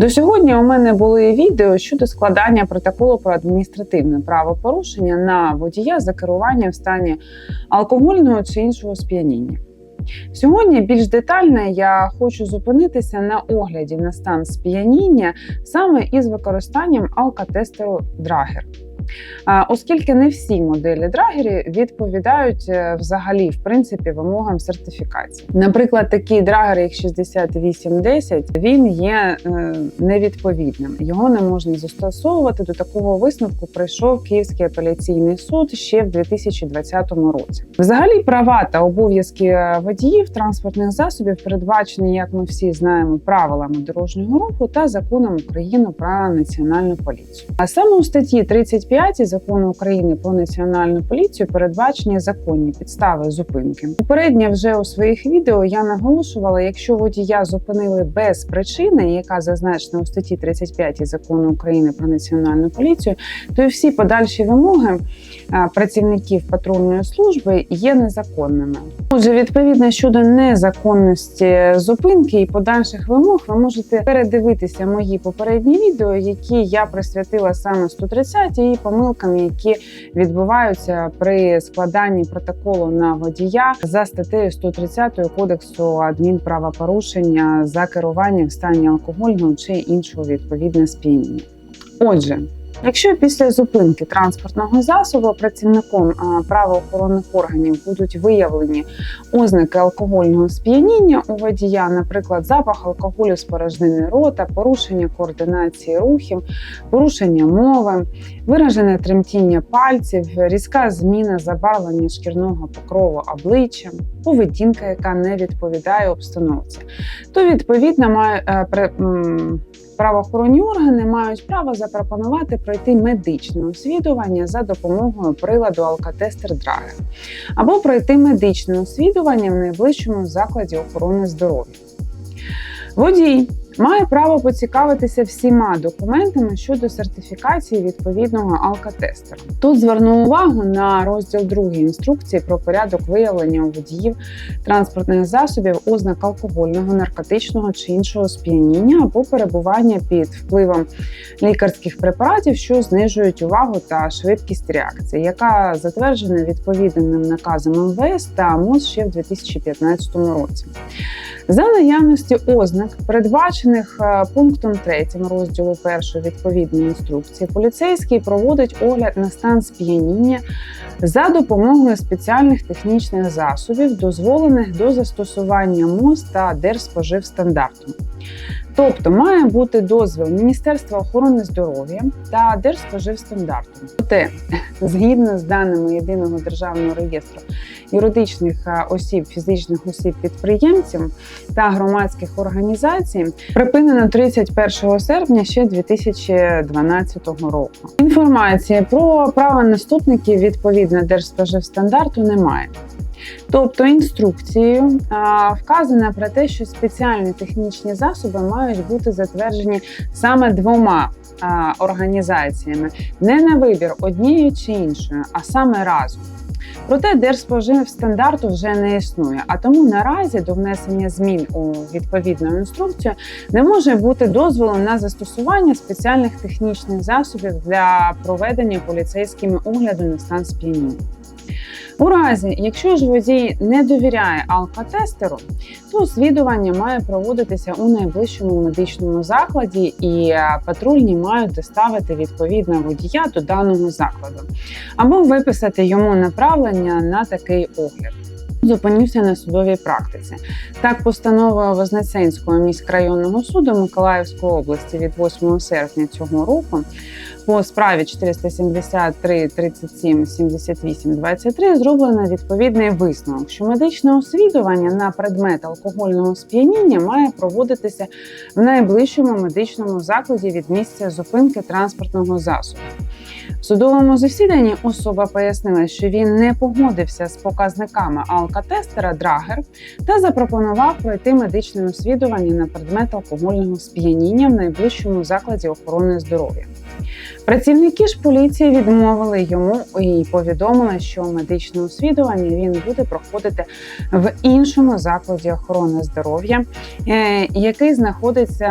До сьогодні у мене були відео щодо складання протоколу про адміністративне правопорушення на водія за керування в стані алкогольного чи іншого сп'яніння. Сьогодні більш детально я хочу зупинитися на огляді на стан сп'яніння саме із використанням алкотестеру Драгер. Оскільки не всі моделі драгерів відповідають е, взагалі в принципі вимогам сертифікації. Наприклад, такий драгер як 6810, він є е, невідповідним. Його не можна застосовувати. До такого висновку прийшов Київський апеляційний суд ще в 2020 році. Взагалі, права та обов'язки водіїв транспортних засобів передбачені, як ми всі знаємо, правилами дорожнього руху та законом України про національну поліцію. А саме у статті 35 закону України про національну поліцію передбачені законні підстави зупинки. Попередньо вже у своїх відео я наголошувала, якщо водія зупинили без причини, яка зазначена у статті 35 закону України про національну поліцію, то і всі подальші вимоги працівників патрульної служби є незаконними. Отже, відповідно щодо незаконності зупинки і подальших вимог, ви можете передивитися мої попередні відео, які я присвятила саме 130 і помилкам, які відбуваються при складанні протоколу на водія за статтею 130 кодексу адмінправопорушення за керування в стані алкогольного чи іншого відповідне сп'яніння. Отже. Якщо після зупинки транспортного засобу працівником правоохоронних органів будуть виявлені ознаки алкогольного сп'яніння у водія, наприклад, запах алкоголю з порожнини рота, порушення координації рухів, порушення мови, виражене тремтіння пальців, різка зміна забарвлення шкірного покрову обличчя, поведінка, яка не відповідає обстановці, то відповідно має е, правоохоронні органи мають право запропонувати пройти медичне освідування за допомогою приладу алкотестер Драге або пройти медичне освідування в найближчому закладі охорони здоров'я. Водій має право поцікавитися всіма документами щодо сертифікації відповідного алкотестера. Тут зверну увагу на розділ 2 інструкції про порядок виявлення у водіїв транспортних засобів ознак алкогольного, наркотичного чи іншого сп'яніння або перебування під впливом лікарських препаратів, що знижують увагу та швидкість реакції, яка затверджена відповідним наказом МВС та МОЗ ще в 2015 році. За наявності ознак, передбачених е, пунктом 3 розділу 1 відповідної інструкції, поліцейський проводить огляд на стан сп'яніння за допомогою спеціальних технічних засобів, дозволених до застосування МОЗ та Держспоживстандарту. Тобто має бути дозвіл Міністерства охорони здоров'я та Держспоживстандарту. Проте, згідно з даними єдиного державного реєстру юридичних е, осіб, фізичних осіб підприємців та громадських організацій, припинено 31 серпня ще 2012 року. Інформації про правонаступників відповідно Держспоживстандарту немає. Тобто інструкцією вказано про те, що спеціальні технічні засоби мають бути затверджені саме двома організаціями, не на вибір однією чи іншою, а саме разом. Проте Держспоживстандарту вже не існує, а тому наразі до внесення змін у відповідну інструкцію не може бути дозволу на застосування спеціальних технічних засобів для проведення поліцейськими огляду на стан сп'яніння. У разі, якщо ж водій не довіряє алкотестеру, то освідування має проводитися у найближчому медичному закладі, і е, патрульні мають доставити відповідно водія до даного закладу або виписати йому направлення на такий огляд. Зупинився на судовій практиці. Так, постановою Вознесенського міськрайонного суду Миколаївської області від 8 серпня цього року по справі 473 37 78 23 зроблено відповідний висновок, що медичне освідування на предмет алкогольного сп'яніння має проводитися в найближчому медичному закладі від місця зупинки транспортного засобу. В судовому засіданні особа пояснила, що він не погодився з показниками алкотестера Драгер та запропонував пройти медичне освідування на предмет алкогольного сп'яніння в найближчому закладі охорони здоров'я. Працівники ж поліції відмовили йому і повідомили, що медичне освідування він буде проходити в іншому закладі охорони здоров'я, е, який знаходиться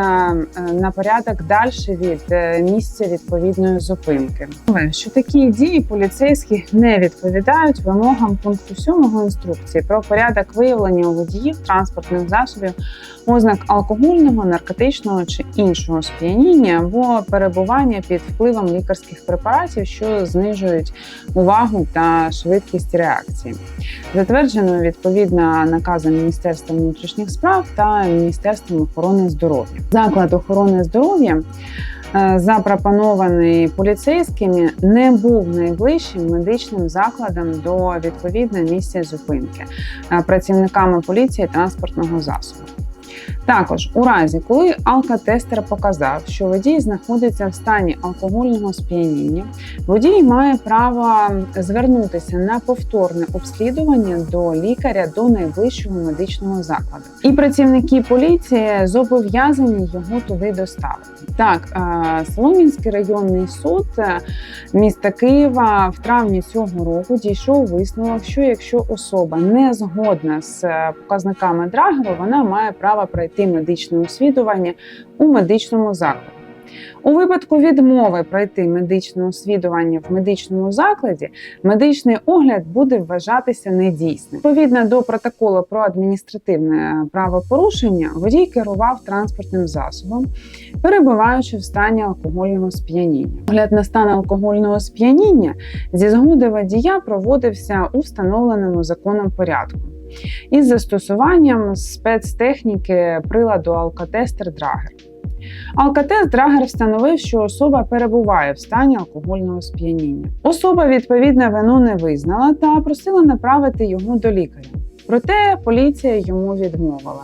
е, на порядок далі від е, місця відповідної зупинки. Що такі дії поліцейських не відповідають вимогам пункту 7 інструкції про порядок виявлення у водіїв транспортних засобів ознак алкогольного, наркотичного чи іншого сп'яніння або перебування під впливом лікарських препаратів, що знижують увагу та швидкість реакції. Затверджено відповідно наказом Міністерства внутрішніх справ та Міністерством охорони здоров'я. Заклад охорони здоров'я. е, Запропонований поліцейськими не був найближчим медичним закладом до відповідного місця зупинки е, працівниками поліції транспортного засобу. Також у разі, коли алкотестер показав, що водій знаходиться в стані алкогольного сп'яніння, водій має право звернутися на повторне обслідування до лікаря до найближчого медичного закладу. І працівники поліції зобов'язані його туди доставити. Так, е, Солом'янський районний суд е, міста Києва в травні цього року дійшов висновок, що якщо особа не згодна з е, показниками Драгеру, вона має право пройти медичне освідування у медичному закладі. У випадку відмови пройти медичне освідування в медичному закладі, медичний огляд буде вважатися недійсним. Відповідно до протоколу про адміністративне правопорушення, водій керував транспортним засобом, перебуваючи в стані алкогольного сп'яніння. Огляд на стан алкогольного сп'яніння зі згоди водія проводився у встановленому законом порядку із застосуванням спецтехніки приладу алкотестер Драгер. Алкотест Драгер встановив, що особа перебуває в стані алкогольного сп'яніння. Особа відповідне вину не визнала та просила направити його до лікаря. Проте поліція йому відмовила.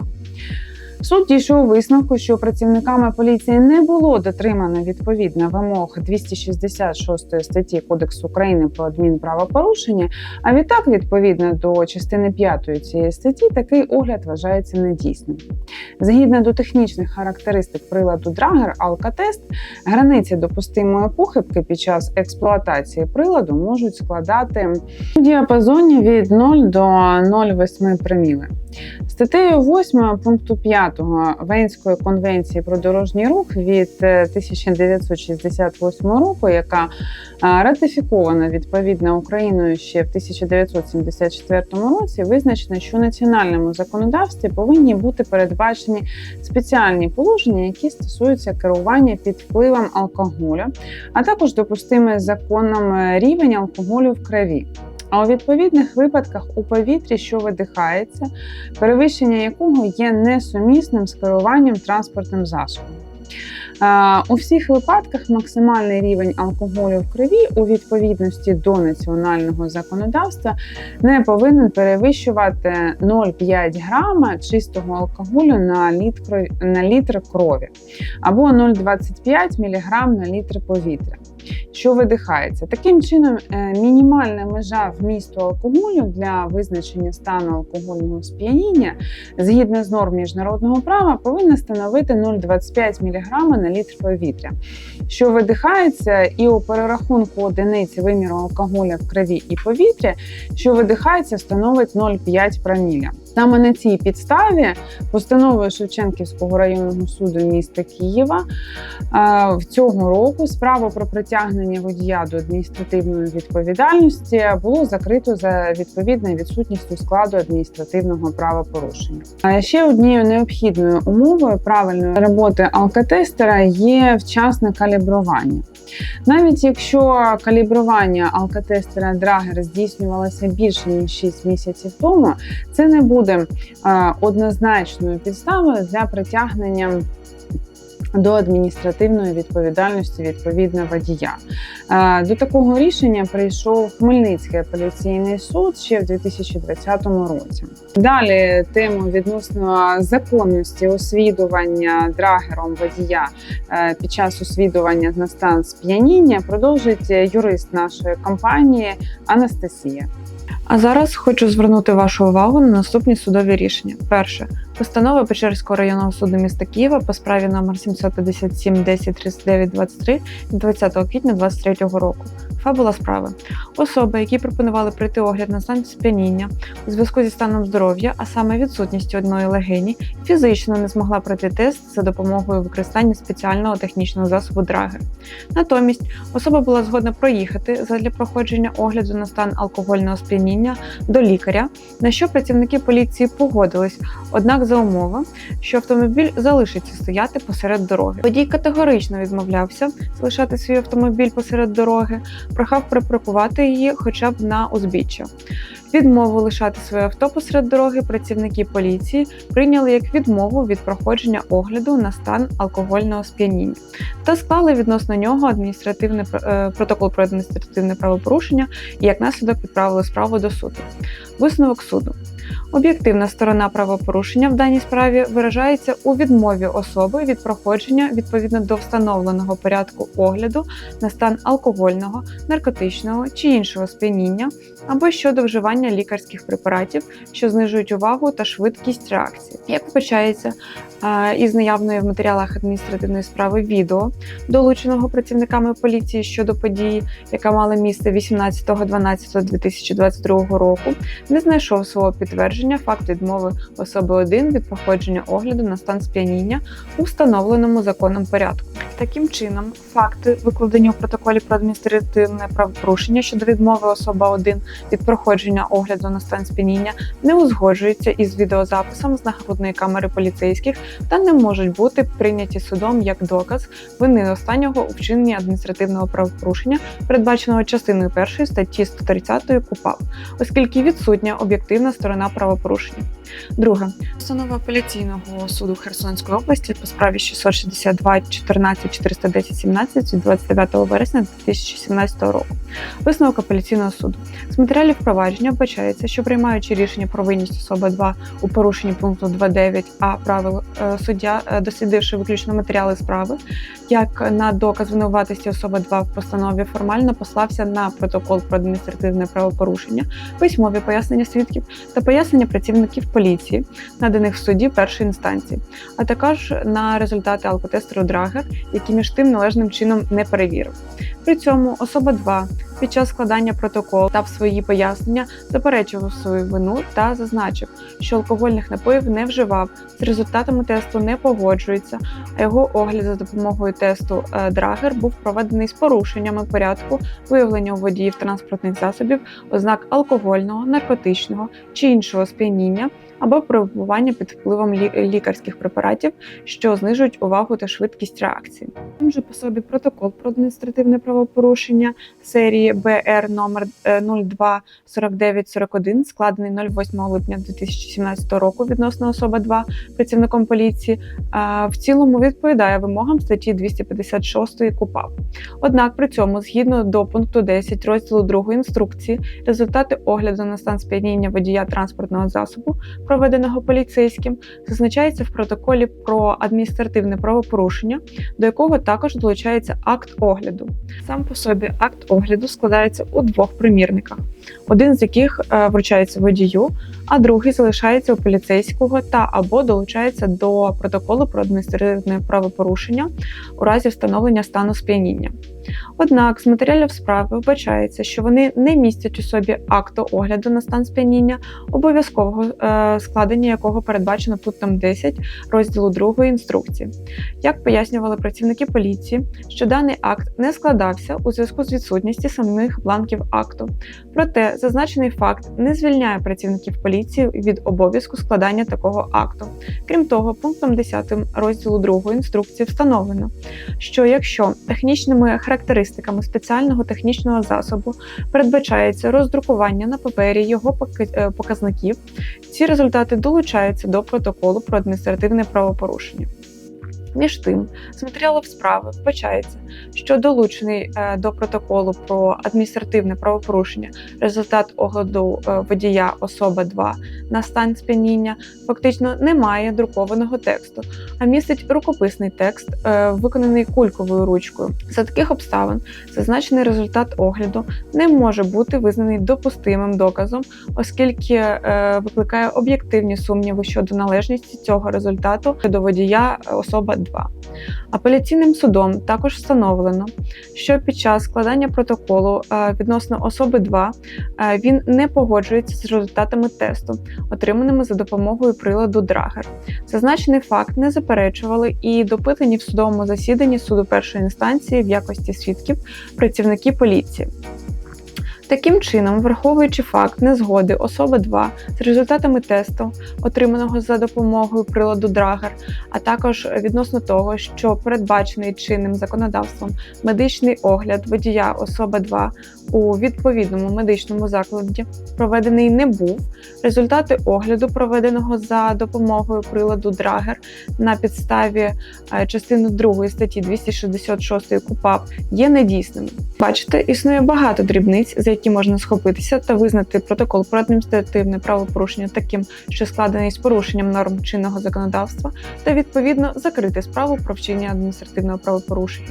Суд дійшов висновку, що працівниками поліції не було дотримано відповідно вимог 266 статті Кодексу України про адмінправопорушення. А відтак, відповідно до частини 5 цієї статті, такий огляд вважається недійсним. Згідно до технічних характеристик приладу Драгер Алкатест, границі допустимої похибки під час експлуатації приладу можуть складати у діапазоні від 0 до 0,8 проміли. Статтею 8 пункту 5 Венської конвенції про дорожній рух від е, 1968 року, яка е, ратифікована відповідно Україною ще в 1974 році, визначено, що в національному законодавстві повинні бути передбачені спеціальні положення, які стосуються керування під впливом алкоголю, а також допустимий законом е, рівень алкоголю в крові. А у відповідних випадках у повітрі, що видихається, перевищення якого є несумісним з керуванням транспортним засобом. У всіх випадках максимальний рівень алкоголю в крові у відповідності до національного законодавства не повинен перевищувати 0,5 грама чистого алкоголю на літр, на літр крові або 0,25 мг на літр повітря, що видихається. Таким чином, е, мінімальна межа вмісту алкоголю для визначення стану алкогольного сп'яніння згідно з норм міжнародного права повинна становити 0,25 мг на літр повітря, що видихається, і у перерахунку одиниці виміру алкоголя в крові і повітря, що видихається, становить 0,5 проміля. Саме на цій підставі постановою Шевченківського районного суду міста Києва е, цього року справу про притягнення водія до адміністративної відповідальності було закрито за відповідною відсутністю складу адміністративного правопорушення. Ще однією необхідною умовою правильної роботи алкотестера є вчасне калібрування. Навіть якщо калібрування алкотестера Драгер здійснювалося більше ніж 6 місяців тому, це не буде е, однозначною підставою для притягнення. До адміністративної відповідальності відповідно водія до такого рішення прийшов Хмельницький апеляційний суд ще в 2020 році. Далі тему відносно законності освідування драгером водія е, під час освідування на стан сп'яніння продовжить юрист нашої компанії Анастасія. А зараз хочу звернути вашу увагу на наступні судові рішення. Перше постанова Печерського районного суду міста Києва по справі номер 757 10 39 23 від 20 квітня 2023 року. Фабула справи. Особи, які пропонували пройти огляд на стан сп'яніння у зв'язку зі станом здоров'я, а саме відсутністю одної легені, фізично не змогла пройти тест за допомогою використання спеціального технічного засобу Драгер. Натомість особа була згодна проїхати задля проходження огляду на стан алкогольного сп'яніння до лікаря, на що працівники поліції погодились, однак за умови, що автомобіль залишиться стояти посеред дороги. Водій категорично відмовлявся залишати свій автомобіль посеред дороги, прохав припаркувати її хоча б на узбіччя. Відмову лишати своє авто посеред дороги працівники поліції прийняли як відмову від проходження огляду на стан алкогольного сп'яніння та склали відносно нього адміністративний е, протокол про адміністративне правопорушення і як наслідок відправили справу до суду. Висновок суду. Об'єктивна сторона правопорушення в даній справі виражається у відмові особи від проходження відповідно до встановленого порядку огляду на стан алкогольного, наркотичного чи іншого сп'яніння або щодо вживання лікарських препаратів, що знижують увагу та швидкість реакції. Як вбачається е, із наявної в матеріалах адміністративної справи відео, долученого працівниками поліції щодо події, яка мала місце 18.12.2022 року, не знайшов свого підтвердження факт відмови особи 1 від проходження огляду на стан сп'яніння у встановленому законом порядку. Таким чином, факти, викладені у протоколі про адміністративне правопорушення щодо відмови особа 1 від проходження огляду на стан сп'яніння, не узгоджуються із відеозаписом з нагрудної камери поліцейських та не можуть бути прийняті судом як доказ вини останнього у вчиненні адміністративного правопорушення, передбаченого частиною 1 статті 130 КУПАП, оскільки відсутня об'єктивна сторона правопорушення. Друге, постанова апеляційного суду Херсонської області по справі 662 14 410 17 від 29 вересня 2017 року. Висновок апеляційного суду з матеріалів провадження вбачається, що приймаючи рішення про винність особи 2 у порушенні пункту 2.9 а правил е, суддя, е, дослідивши виключно матеріали справи, як на доказ винуватості особи 2 в постанові формально послався на протокол про адміністративне правопорушення, письмові пояснення свідків та пояснення працівників поліції, наданих в суді першої інстанції, а також на результати алкотестеру Драгер, які між тим належним чином не перевірив. При цьому особа 2 під час складання протоколу дав свої пояснення, заперечував свою вину та зазначив, що алкогольних напоїв не вживав, з результатами тесту не погоджується, а його огляд за допомогою тесту е, Драгер був проведений з порушеннями порядку виявлення у водіїв транспортних засобів ознак алкогольного, наркотичного чи іншого сп'яніння або перебування під впливом лікарських препаратів, що знижують увагу та швидкість реакції. Тим же по собі протокол про адміністративне правопорушення серії БР номер е, 024941, складений 08 липня 2017 року відносно особа 2 працівником поліції, в цілому відповідає вимогам статті 256 КУПАП. Однак при цьому, згідно до пункту 10 розділу 2 інструкції, результати огляду на стан сп'яніння водія транспортного засобу, проведеного поліцейським, зазначається в протоколі про адміністративне правопорушення, до якого також долучається акт огляду. Сам по собі акт огляду складається у двох примірниках, один з яких е, вручається водію, а другий залишається у поліцейського та або долучається до протоколу про адміністративне правопорушення у разі встановлення стану сп'яніння. Однак з матеріалів справи вбачається, що вони не містять у собі акту огляду на стан сп'яніння, обов'язкового е, складення якого передбачено пунктом 10 розділу 2 інструкції. Як пояснювали працівники поліції, що даний акт не складався у зв'язку з відсутністю самих бланків акту. Проте зазначений факт не звільняє працівників поліції від обов'язку складання такого акту. Крім того, пунктом 10 розділу 2 інструкції встановлено, що якщо технічними характеристиками спеціального технічного засобу передбачається роздрукування на папері його е, показників, ці результати долучаються до протоколу про адміністративне правопорушення. Між тим, з матеріалів справи вбачається, що долучений е, до протоколу про адміністративне правопорушення результат огляду е, водія особа 2 на стан сп'яніння фактично не має друкованого тексту, а містить рукописний текст, е, виконаний кульковою ручкою. За таких обставин зазначений результат огляду не може бути визнаний допустимим доказом, оскільки викликає об'єктивні сумніви щодо належності цього результату до водія особа 2. Апеляційним судом також встановлено, що під час складання протоколу е, відносно особи 2 е, він не погоджується з результатами тесту, отриманими за допомогою приладу Драгер. Зазначений факт не заперечували і допитані в судовому засіданні суду першої інстанції в якості свідків працівники поліції. Таким чином, враховуючи факт незгоди особи 2 з результатами тесту, отриманого за допомогою приладу Драгер, а також відносно того, що передбачений чинним законодавством медичний огляд водія особа 2 у відповідному медичному закладі проведений не був. Результати огляду, проведеного за допомогою приладу Драгер на підставі е, частини 2 статті 266 КУПАП є недійсними. Бачите, існує багато дрібниць, за які можна схопитися та визнати протокол про адміністративне правопорушення таким, що складений з порушенням норм чинного законодавства, та відповідно закрити справу про вчинення адміністративного правопорушення.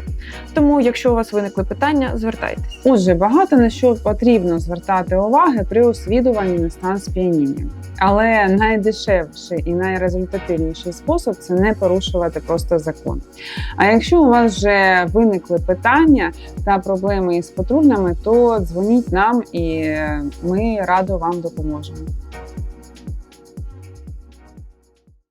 Тому, якщо у вас виникли питання, звертайтесь. Отже, багато на що потрібно звертати уваги при освідуванні на стан сп'яніння. Але найдешевший і найрезультативніший спосіб це не порушувати просто закон. А якщо у вас вже виникли питання та проблеми із патрульними, то дзвоніть нам і ми радо вам допоможемо.